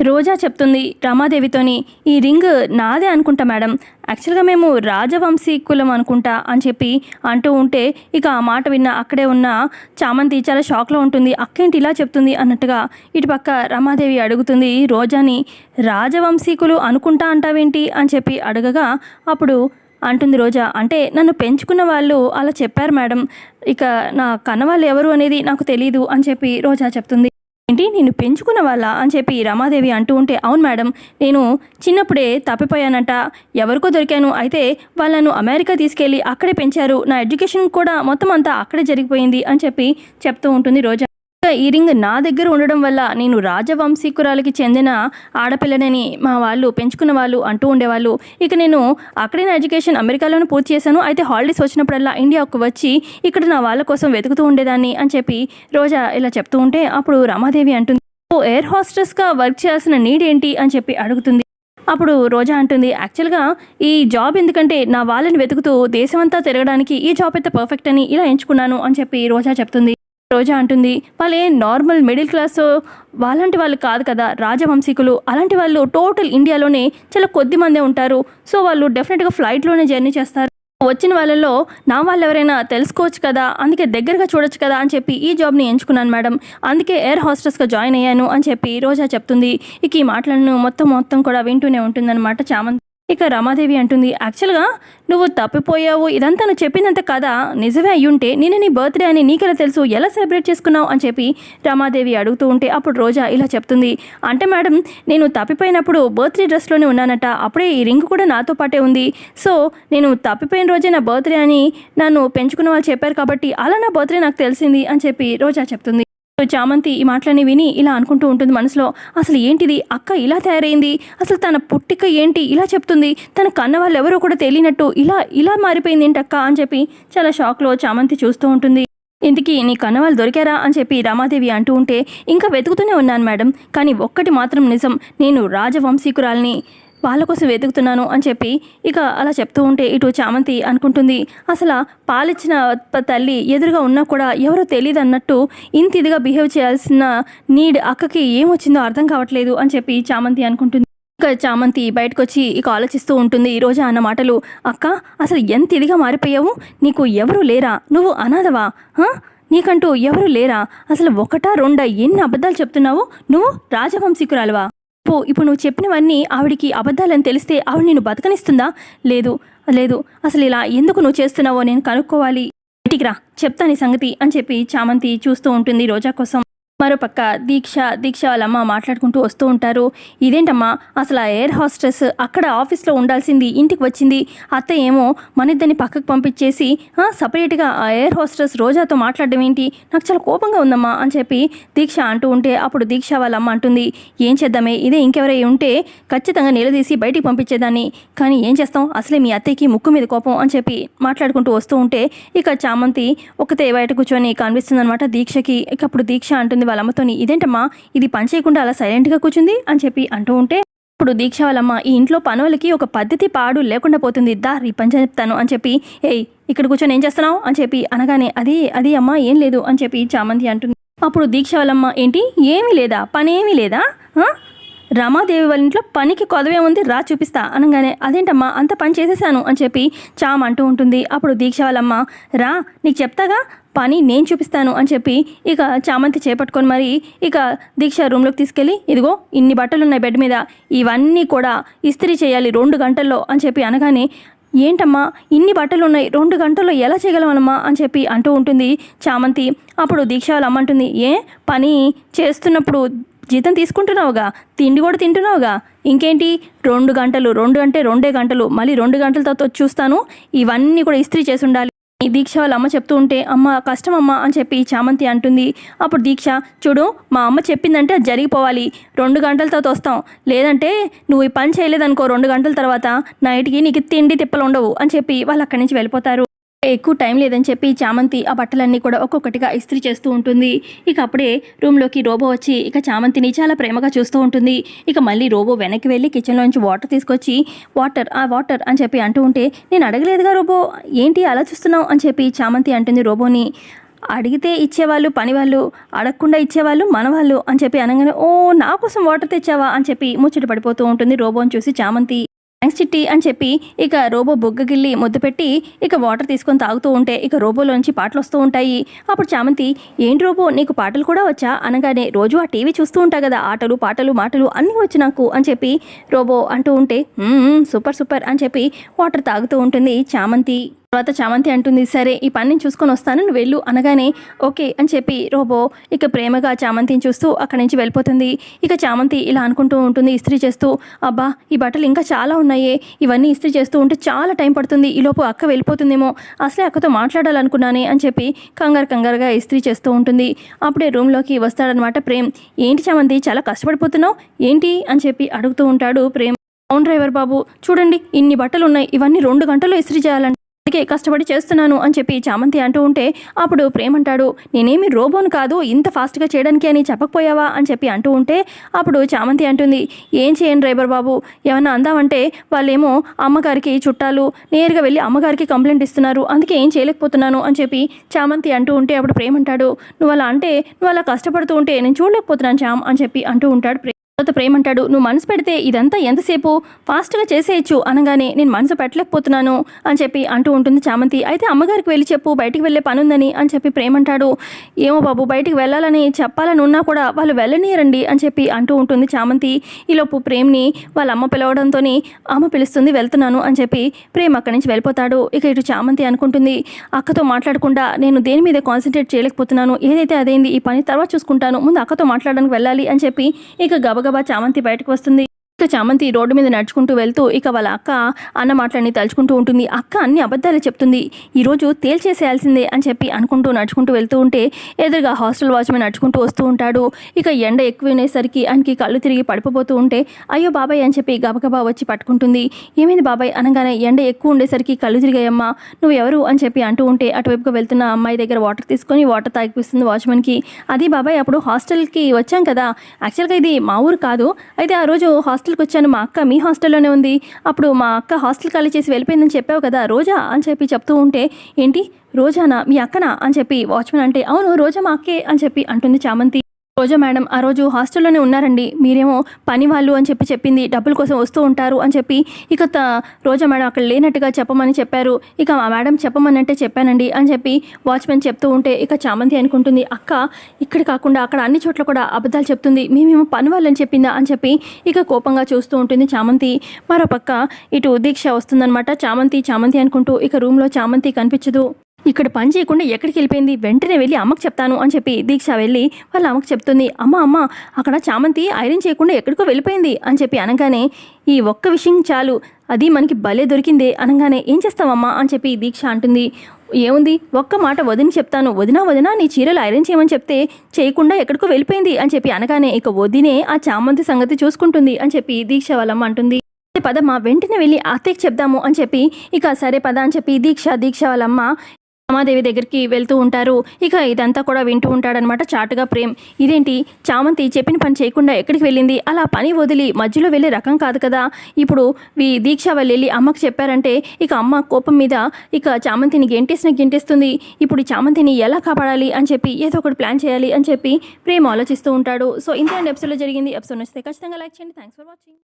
రోజా చెప్తుంది రమాదేవితోని ఈ రింగ్ నాదే అనుకుంటా మేడం. యాక్చువల్గా మేము రాజవంశీ కులం అనుకుంటా అని చెప్పి అంటూ ఉంటే ఇక ఆ మాట విన్న అక్కడే ఉన్న చామంతి చాలా షాక్లో ఉంటుంది. అక్కేంటి ఇలా చెప్తుంది? అన్నట్టుగా ఇటుపక్క రమాదేవి అడుగుతుంది. రోజాని రాజవంశీకులు అనుకుంటా అంటావేంటి? అని చెప్పి అడగగా అప్పుడు అంటుంది రోజా అంటే నన్ను పెంచుకున్న వాళ్ళు అలా చెప్పారు మేడం. ఇక నా కన్నవాళ్ళు ఎవరు అనేది నాకు తెలియదు అని చెప్పి రోజా చెప్తుంది. ఏంటి? నేను పెంచుకున్న వాళ్ళ అని చెప్పి రమాదేవి అంటూ ఉంటే అవును మేడం నేను చిన్నప్పుడే తప్పిపోయానంట. ఎవరికో దొరికాను. అయితే వాళ్ళను అమెరికా తీసుకెళ్ళి అక్కడే పెంచారు. నా ఎడ్యుకేషన్ కూడా మొత్తం అంతా అక్కడే జరిగిపోయింది అని చెప్పి చెప్తూ ఉంటుంది రోజా. ఇంకా ఈ రింగ్ నా దగ్గర ఉండడం వల్ల నేను రాజవంశీకురాలకి చెందిన ఆడపిల్లనని మా వాళ్ళు పెంచుకున్న వాళ్ళు అంటూ ఉండేవాళ్ళు. ఇక నేను అక్కడే నా ఎడ్యుకేషన్ అమెరికాలోనే పూర్తి చేశాను. అయితే హాలిడేస్ వచ్చినప్పుడల్లా ఇండియాకు వచ్చి ఇక్కడ నా వాళ్ళ కోసం వెతుకుతూ ఉండేదాన్ని అని చెప్పి రోజా ఇలా చెప్తూ ఉంటే అప్పుడు రమాదేవి అంటుంది "ఓ ఎయిర్ హాస్టెస్గా వర్క్ చేయాల్సిన నీడ్ ఏంటి? అని చెప్పి అడుగుతుంది. అప్పుడు రోజా అంటుంది యాక్చువల్గా ఈ జాబ్ ఎందుకంటే నా వాళ్ళని వెతుకుతూ దేశమంతా తిరగడానికి ఈ జాబ్ అయితే పర్ఫెక్ట్ అని ఇలా ఎంచుకున్నాను అని చెప్పి రోజా చెప్తుంది. రోజా అంటుంది వాళ్ళే నార్మల్ మిడిల్ క్లాస్ వాళ్ళంటి వాళ్ళు కాదు కదా రాజవంశీకులు. అలాంటి వాళ్ళు టోటల్ ఇండియాలోనే చాలా కొద్ది మందే ఉంటారు. సో వాళ్ళు డెఫినెట్గా ఫ్లైట్లోనే జర్నీ చేస్తారు. వచ్చిన వాళ్ళలో నా వాళ్ళు ఎవరైనా తెలుసుకోవచ్చు కదా అందుకే దగ్గరగా చూడొచ్చు కదా అని చెప్పి ఈ జాబ్ని ఎంచుకున్నాను మేడం. అందుకే ఎయిర్ హాస్టెస్గా జాయిన్ అయ్యాను అని చెప్పి రోజా చెప్తుంది. ఇక ఈ మాటలను మొత్తం మొత్తం కూడా వింటూనే ఉంటుందన్నమాట చామంతి. ఇక రమాదేవి అంటుంది యాక్చువల్గా నువ్వు తప్పిపోయావు. ఇదంతా నువ్వు చెప్పినంత కదా నిజమే అయ్యుంటే నేను నీ బర్త్డే అని నీకెలా తెలుసు? ఎలా సెలబ్రేట్ చేసుకున్నావు? అని చెప్పి రమాదేవి అడుగుతూ ఉంటే అప్పుడు రోజా ఇలా చెప్తుంది అంటే మేడం నేను తప్పిపోయినప్పుడు బర్త్డే డ్రెస్లోనే ఉన్నానట. అప్పుడే ఈ రింగ్ కూడా నాతో పాటే ఉంది. సో నేను తప్పిపోయిన రోజే నా బర్త్డే అని నన్ను పెంచుకున్న వాళ్ళు చెప్పారు కాబట్టి అలా నా బర్త్డే నాకు తెలిసింది అని చెప్పి రోజా చెప్తుంది. చామంతి ఈ మాటలని విని ఇలా అనుకుంటూ ఉంటుంది మనసులో. అసలు ఏంటిది? అక్క ఇలా తయారైంది. అసలు తన పుట్టిక ఏంటి? ఇలా చెప్తుంది. తన కన్న వాళ్ళు ఎవరో కూడా తెలియనట్టు ఇలా ఇలా మారిపోయింది ఏంటి అక్క అని చెప్పి చాలా షాక్లో చామంతి చూస్తూ ఉంటుంది. ఇంతకీ నీ కన్నవాళ్ళు దొరికారా అని చెప్పి రామాదేవి అంటూ ఉంటే ఇంకా వెతుకుతూనే ఉన్నాను మేడం. కానీ ఒక్కటి మాత్రం నిజం. నేను రాజవంశీకురాల్ని వాళ్ళ కోసం వెతుకుతున్నాను అని చెప్పి ఇక అలా చెప్తూ ఉంటే ఇటు చామంతి అనుకుంటుంది. అసలు పాలిచ్చిన తల్లి ఎదురుగా ఉన్నా కూడా ఎవరో తెలియదు అన్నట్టు ఇంత ఇదిగా బిహేవ్ చేయాల్సిన నీడ్ అక్కకి ఏమొచ్చిందో అర్థం కావట్లేదు అని చెప్పి చామంతి అనుకుంటుంది. ఇక చామంతి బయటకు వచ్చి ఇక ఆలోచిస్తూ ఉంటుంది ఈ అన్న మాటలు. అక్క అసలు ఎంత ఇదిగా మారిపోయావు? నీకు ఎవరు లేరా? నువ్వు అనాథవా? నీకంటూ ఎవరు లేరా? అసలు ఒకటా రెండా? ఎన్ని అబద్ధాలు చెప్తున్నావు? నువ్వు రాజవంశీకురాలువా? పో ఇప్పుడు నువ్వు చెప్పినవన్నీ ఆవిడికి అబద్ధాలని తెలిస్తే ఆవిడ నేను బతకనిస్తుందా? లేదు లేదు. అసలు ఇలా ఎందుకు నువ్వు చేస్తున్నావో నేను కనుక్కోవాలి. బయటికి రా చెప్తాను ఈ సంగతి అని చెప్పి చామంతి చూస్తూ ఉంటుంది రోజా కోసం. మరోపక్క దీక్ష దీక్ష వాళ్ళమ్మ మాట్లాడుకుంటూ వస్తూ ఉంటారు. ఇదేంటమ్మా? అసలు ఆ ఎయిర్ హాస్టెస్ అక్కడ ఆఫీస్లో ఉండాల్సింది ఇంటికి వచ్చింది. అత్త ఏమో మన ఇద్దరిని పక్కకు పంపించేసి సపరేట్గా ఆ ఎయిర్ హాస్టెస్ రోజాతో మాట్లాడడం ఏంటి? నాకు చాలా కోపంగా ఉందమ్మా అని చెప్పి దీక్ష అంటూ ఉంటే అప్పుడు దీక్ష వాళ్ళ అమ్మ అంటుంది ఏం చేద్దామే? ఇదే ఇంకెవరై ఉంటే ఖచ్చితంగా నిలదీసి బయటికి పంపించేదాన్ని. కానీ ఏం చేస్తాం? అసలే మీ అత్తయ్యకి ముక్కు మీద కోపం అని చెప్పి మాట్లాడుకుంటూ వస్తూ ఉంటే ఇక చామంతి ఒకతే బయట కూర్చొని కనిపిస్తుంది అనమాట దీక్షకి. ఇక అప్పుడు దీక్ష అంటుంది వాళ్ళ అమ్మతోని ఇదేంటమ్మా? ఇది పని చేయకుండా అలా సైలెంట్గా కూర్చుంది? అని చెప్పి అంటూ ఉంటే ఇప్పుడు దీక్ష వాళ్ళమ్మ ఈ ఇంట్లో పనులకి ఒక పద్ధతి పాడు లేకుండా పోతుంది. దా రీ పని చెప్తాను. అని చెప్పి ఏయ్ ఇక్కడ కూర్చొని ఏం చేస్తున్నావు? అని చెప్పి అనగానే అది అది అమ్మా ఏం లేదు. అని చెప్పి చామంతి అంటుంది. అప్పుడు దీక్ష వాళ్ళమ్మ ఏంటి? ఏమీ లేదా? పని ఏమీ లేదా రమాదేవి వాళ్ళ ఇంట్లో పనికి కొదవే ఉంది రా చూపిస్తా. అనగానే అదేంటమ్మా? అంత పని చేసేసాను. అని చెప్పి చామ్ అంటూ ఉంటుంది. అప్పుడు దీక్ష వాళ్ళమ్మ రా నీకు చెప్తాగా? పని నేను చూపిస్తాను అని చెప్పి ఇక చామంతి చేపట్టుకొని మరి ఇక దీక్ష రూమ్లోకి తీసుకెళ్ళి ఇదిగో ఇన్ని బట్టలు ఉన్నాయి బెడ్ మీద ఇవన్నీ కూడా ఇస్త్రీ చేయాలి రెండు గంటల్లో అని చెప్పి అనగానే ఏంటమ్మా ఇన్ని బట్టలు ఉన్నాయి రెండు గంటల్లో ఎలా చేయగలమనమ్మా? అని చెప్పి అంటూ ఉంటుంది చామంతి. అప్పుడు దీక్ష అమ్మంటుంది ఏ పని చేస్తున్నప్పుడు జీతం తీసుకుంటున్నావుగా? తిండి కూడా తింటున్నావుగా? ఇంకేంటి? రెండు గంటలు రెండు అంటే రెండే గంటలు మళ్ళీ రెండు గంటల తర్వాత వచ్చి చూస్తాను ఇవన్నీ కూడా ఇస్త్రీ చేసి ఉండాలి. దీక్ష వాళ్ళ అమ్మ చెప్తూ ఉంటే అమ్మ కష్టం అమ్మ అని చెప్పి చామంతి అంటుంది. అప్పుడు దీక్ష చూడు మా అమ్మ చెప్పిందంటే అది జరిగిపోవాలి. రెండు గంటల తర్వాత వస్తాం. లేదంటే నువ్వు ఈ పని చేయలేదనుకో రెండు గంటల తర్వాత నైట్కి నీకు తిండి తిప్పలు ఉండవు అని చెప్పి వాళ్ళు అక్కడి నుంచి వెళ్ళిపోతారు. ఎక్కువ టైం లేదని చెప్పి చామంతి ఆ బట్టలన్నీ కూడా ఒక్కొక్కటిగా ఇస్త్రీ చేస్తూ ఉంటుంది. ఇక అప్పుడే రూమ్లోకి రోబో వచ్చి ఇక చామంతిని చాలా ప్రేమగా చూస్తూ ఉంటుంది. ఇక మళ్ళీ రోబో వెనక్కి వెళ్ళి కిచెన్లోంచి వాటర్ తీసుకొచ్చి వాటర్ ఆ వాటర్ అని చెప్పి అంటూ ఉంటే నేను అడగలేదుగా రోబో ఏంటి అలా చూస్తున్నావు? అని చెప్పి చామంతి అంటుంది రోబోని. అడిగితే ఇచ్చేవాళ్ళు పని వాళ్ళు అడగకుండా ఇచ్చేవాళ్ళు మనవాళ్ళు అని చెప్పి అనగానే ఓ నా కోసం వాటర్ తెచ్చావా? అని చెప్పి ముచ్చట పడిపోతూ ఉంటుంది రోబోని చూసి చామంతి. థ్యాంక్స్ చిట్టి అని చెప్పి ఇక రోబో బొగ్గగిల్లి ముద్దు పెట్టి ఇక వాటర్ తీసుకొని తాగుతూ ఉంటే ఇక రోబోలోంచి పాటలు వస్తూ ఉంటాయి. అప్పుడు చామంతి ఏంటి రోబో నీకు పాటలు కూడా వచ్చా? అనగానే రోజు ఆ టీవీ చూస్తూ ఉంటా కదా ఆటలు పాటలు మాటలు అన్నీ వచ్చి నాకు అని చెప్పి రోబో అంటూ ఉంటే సూపర్ సూపర్ అని చెప్పి వాటర్ తాగుతూ ఉంటుంది చామంతి. తర్వాత చామంతి అంటుంది సరే ఈ పని నేను చూసుకొని వస్తాను నువ్వు వెళ్ళు. అనగానే ఓకే అని చెప్పి రోబో ఇక ప్రేమగా చామంతిని చూస్తూ అక్కడి నుంచి వెళ్ళిపోతుంది. ఇక చామంతి ఇలా అనుకుంటూ ఉంటుంది ఇస్త్రీ చేస్తూ అబ్బా ఈ బట్టలు ఇంకా చాలా ఉన్నాయే ఇవన్నీ ఇస్త్రీ చేస్తూ ఉంటే చాలా టైం పడుతుంది ఈలోపు అక్క వెళ్ళిపోతుందేమో అసలే అక్కతో మాట్లాడాలనుకున్నానే అని చెప్పి కంగారు కంగారుగా ఇస్త్రీ చేస్తూ ఉంటుంది. అప్పుడే రూమ్లోకి వస్తాడనమాట ప్రేమ్. ఏంటి చామంతి చాలా కష్టపడిపోతున్నావు? ఏంటి? అని చెప్పి అడుగుతూ ఉంటాడు ప్రేమ్. అవును డ్రైవర్ బాబు చూడండి ఇన్ని బట్టలు ఉన్నాయి ఇవన్నీ రెండు గంటల్లో ఇస్త్రీ చేయాలంటే అందుకే కష్టపడి చేస్తున్నాను అని చెప్పి చామంతి అంటూ ఉంటే అప్పుడు ప్రేమంటాడు నేనేమి రోబోను కాదు ఇంత ఫాస్ట్గా చేయడానికి అని చెప్పకపోయావా? అని చెప్పి అంటూ ఉంటే అప్పుడు చామంతి అంటుంది ఏం చేయను డ్రైవర్ బాబు ఏమన్నా అందామంటే వాళ్ళేమో అమ్మగారికి చుట్టాలు నేరుగా వెళ్ళి అమ్మగారికి కంప్లైంట్ ఇస్తున్నారు అందుకే ఏం చేయలేకపోతున్నాను అని చెప్పి చామంతి అంటూ ఉంటే అప్పుడు ప్రేమంటాడు నువ్వు అలా అంటే నువ్వు అలా కష్టపడుతూ ఉంటే నేను చూడలేకపోతున్నాను చామ్ అని చెప్పి అంటూ ఉంటాడు తర్వాత ప్రేమ అంటాడు నువ్వు మనసు పెడితే ఇదంతా ఎంతసేపు? ఫాస్ట్గా చేసేయచ్చు అనగానే నేను మనసు పెట్టలేకపోతున్నాను అని చెప్పి అంటూ ఉంటుంది చామంతి. అయితే అమ్మగారికి వెళ్ళి చెప్పు బయటికి వెళ్ళే పని ఉందని అని చెప్పి ప్రేమ అంటాడు ఏమో బాబు బయటికి వెళ్ళాలని చెప్పాలని ఉన్నా కూడా వాళ్ళు వెళ్ళనీయరండి అని చెప్పి అంటూ ఉంటుంది చామంతి. ఈలోపు ప్రేమ్ని వాళ్ళ అమ్మ పిలవడంతో అమ్మ పిలుస్తుంది వెళ్తున్నాను అని చెప్పి ప్రేమ్ అక్కడి నుంచి వెళ్ళిపోతాడు. ఇక ఇటు చామంతి అనుకుంటుంది అక్కతో మాట్లాడకుండా నేను దేని మీద కాన్సన్ట్రేట్ చేయలేకపోతున్నాను. ఏదైతే అదేంది ఈ పని తర్వాత చూసుకుంటాను. ముందు అక్కతో మాట్లాడడానికి వెళ్ళాలి అని చెప్పి ఇక గబగబ చామంతి బయటకు వస్తుంది. ఇక చామంతి రోడ్డు మీద నడుచుకుంటూ వెళ్తూ ఇక వాళ్ళ అక్క అన్న మాటలన్నీ తలుచుకుంటూ ఉంటుంది. అక్క అన్ని అబద్ధాలు చెప్తుంది. ఈరోజు తేల్చేసేయాల్సిందే అని చెప్పి అనుకుంటూ నడుచుకుంటూ వెళ్తూ ఉంటే ఎదురుగా హాస్టల్ వాచ్మెన్ నడుచుకుంటూ వస్తూ ఉంటాడు. ఇక ఎండ ఎక్కువనేసరికి ఆయనకి కళ్ళు తిరిగి పడిపోతూ ఉంటే అయ్యో బాబాయ్ అని చెప్పి గబగబా వచ్చి పట్టుకుంటుంది. ఏమైంది బాబాయ్? అనగానే ఎండ ఎక్కువ ఉండేసరికి కళ్ళు తిరిగాయమ్మా నువ్వు ఎవరు అని చెప్పి అంటూ ఉంటే అటువైపుగా వెళ్తున్న అమ్మాయి దగ్గర వాటర్ తీసుకొని వాటర్ తాగిపిస్తుంది వాచ్మెన్కి. అది బాబాయ్ అప్పుడు హాస్టల్కి వచ్చాం కదా. యాక్చువల్గా ఇది మా ఊరు కాదు. అయితే ఆ రోజు హాస్టల్ హాస్టల్కి వచ్చాను. మా అక్క మీ హాస్టల్లోనే ఉంది. అప్పుడు మా అక్క హాస్టల్ ఖాళీ చేసి వెళ్ళిపోయిందని చెప్పావు కదా రోజా అని చెప్పి చెప్తూ ఉంటే ఏంటి? రోజానా? మీ అక్కనా? అని చెప్పి వాచ్మెన్ అంటే అవును రోజా మా అక్కే అని చెప్పి అంటుంది చామంతి. రోజా మేడం ఆ రోజు హాస్టల్లోనే ఉన్నారండి. మీరేమో పని వాళ్ళు అని చెప్పి చెప్పింది డబ్బుల కోసం వస్తూ ఉంటారు అని చెప్పి. ఇక త- రోజా మేడం అక్కడ లేనట్టుగా చెప్పమని చెప్పారు. ఇక ఆ మేడం చెప్పమనంటే చెప్పానండి అని చెప్పి వాచ్మెన్ చెప్తూ ఉంటే ఇక చామంతి అనుకుంటుంది అక్క ఇక్కడ కాకుండా అక్కడ అన్ని చోట్ల కూడా అబద్ధాలు చెప్తుంది మేమేమో పని వాళ్ళని చెప్పిందా? అని చెప్పి ఇక కోపంగా చూస్తూ ఉంటుంది చామంతి. మరో పక్క ఇటు దీక్ష వస్తుందన్నమాట చామంతి చామంతి అనుకుంటూ ఇక రూమ్లో చామంతి కనిపించదు. ఇక్కడ పని చేయకుండా ఎక్కడికి వెళ్ళిపోయింది? వెంటనే వెళ్ళి అమ్మకి చెప్తాను అని చెప్పి దీక్ష వెళ్ళి వాళ్ళ అమ్మకి చెప్తుంది అమ్మ అమ్మ అక్కడ చామంతి ఐరన్ చేయకుండా ఎక్కడికో వెళ్ళిపోయింది అని చెప్పి అనగానే ఈ ఒక్క విషయం చాలు అది మనకి భలే దొరికిందే అనగానే ఏం చేస్తావమ్మా? అని చెప్పి దీక్ష అంటుంది ఏముంది ఒక్క మాట వదిన చెప్తాను వదినా వదినా నీ చీరలు ఐరన్ చేయమని చెప్తే చేయకుండా ఎక్కడికో వెళ్ళిపోయింది అని చెప్పి అనగానే ఇక వదినే ఆ చామంతి సంగతి చూసుకుంటుంది అని చెప్పి దీక్ష వాళ్ళమ్మ అంటుంది పదమ్మ వెంటనే వెళ్ళి అత్తయ్యకి చెప్దాము అని చెప్పి ఇక సరే పద అని చెప్పి దీక్ష దీక్ష వాళ్ళమ్మ రమాదేవి దగ్గరికి వెళ్తూ ఉంటారు. ఇక ఇదంతా కూడా వింటూ ఉంటాడనమాట చాటుగా ప్రేమ్. ఇదేంటి? చామంతి చెప్పిన పని చేయకుండా ఎక్కడికి వెళ్ళింది? అలా పని వదిలి మధ్యలో వెళ్ళే రకం కాదు కదా. ఇప్పుడు వీ దీక్ష వాళ్ళు వెళ్ళి అమ్మకి చెప్పారంటే ఇక అమ్మ కోపం మీద ఇక చామంతిని గెంటేసిన గెంటేస్తుంది. ఇప్పుడు చామంతిని ఎలా కాపాడాలి అని చెప్పి ఏదో ఒకటి ప్లాన్ చేయాలి అని చెప్పి ప్రేమ్ ఆలోచిస్తూ ఉంటాడు. సో ఇంత ఎపిసోడ్లో జరిగింది. ఎపిసోడ్ నచ్చితే ఖచ్చితంగా లైక్ చేయండి. Thanks for watching